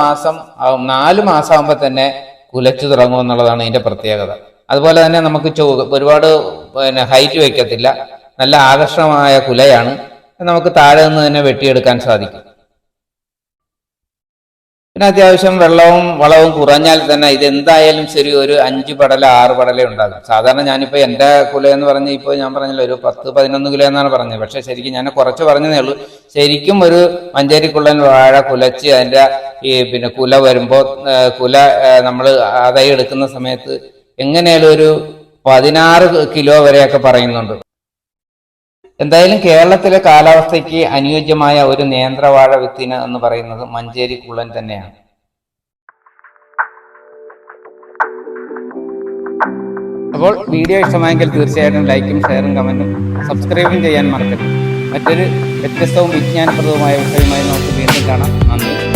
മാസം നാല് മാസം തന്നെ കുലച്ചു തുടങ്ങും എന്നുള്ളതാണ് ഇതിന്റെ പ്രത്യേകത. അതുപോലെ തന്നെ നമുക്ക് ഒരുപാട് പിന്നെ ഹൈറ്റ് വയ്ക്കത്തില്ല നല്ല ആകർഷണമായ കുലയാണ്. നമുക്ക് താഴെ നിന്ന് തന്നെ വെട്ടിയെടുക്കാൻ സാധിക്കും. പിന്നെ അത്യാവശ്യം വെള്ളവും വളവും കുറഞ്ഞാൽ തന്നെ ഇത് എന്തായാലും ശരി ഒരു അഞ്ച് പടല ആറ് പടല ഉണ്ടാകും. സാധാരണ ഞാനിപ്പോൾ എന്റെ കുല എന്ന് പറഞ്ഞ് ഇപ്പോൾ ഞാൻ പറഞ്ഞല്ലോ ഒരു പത്ത് പതിനൊന്ന് കിലോ എന്നാണ് പറഞ്ഞത്. പക്ഷെ ശരിക്കും ഞാൻ കുറച്ച് പറഞ്ഞതേ ഉള്ളൂ. ശരിക്കും ഒരു മഞ്ചേരിക്കുള്ളൻ വാഴ കുലച്ച് അതിന്റെ ഈ പിന്നെ കുല വരുമ്പോൾ കുല നമ്മൾ ആദായം എടുക്കുന്ന സമയത്ത് എങ്ങനെയാലും ഒരു പതിനാറ് കിലോ വരെയൊക്കെ പറയുന്നുണ്ട്. എന്തായാലും കേരളത്തിലെ കാലാവസ്ഥയ്ക്ക് അനുയോജ്യമായ ഒരു നേന്ത്രവാഴ വിത്തിന് എന്ന് പറയുന്നത് മഞ്ചേരി കുള്ളൻ തന്നെയാണ്. അപ്പോൾ വീഡിയോ ഇഷ്ടമായെങ്കിൽ തീർച്ചയായിട്ടും ലൈക്കും ഷെയറും കമന്റും സബ്സ്ക്രൈബും ചെയ്യാൻ മറക്കരുത്. മറ്റൊരു വ്യത്യസ്തവും വിജ്ഞാനപ്രദവുമായ വിഷയവുമായി നമുക്ക് വീണ്ടും കാണാം. നന്ദി.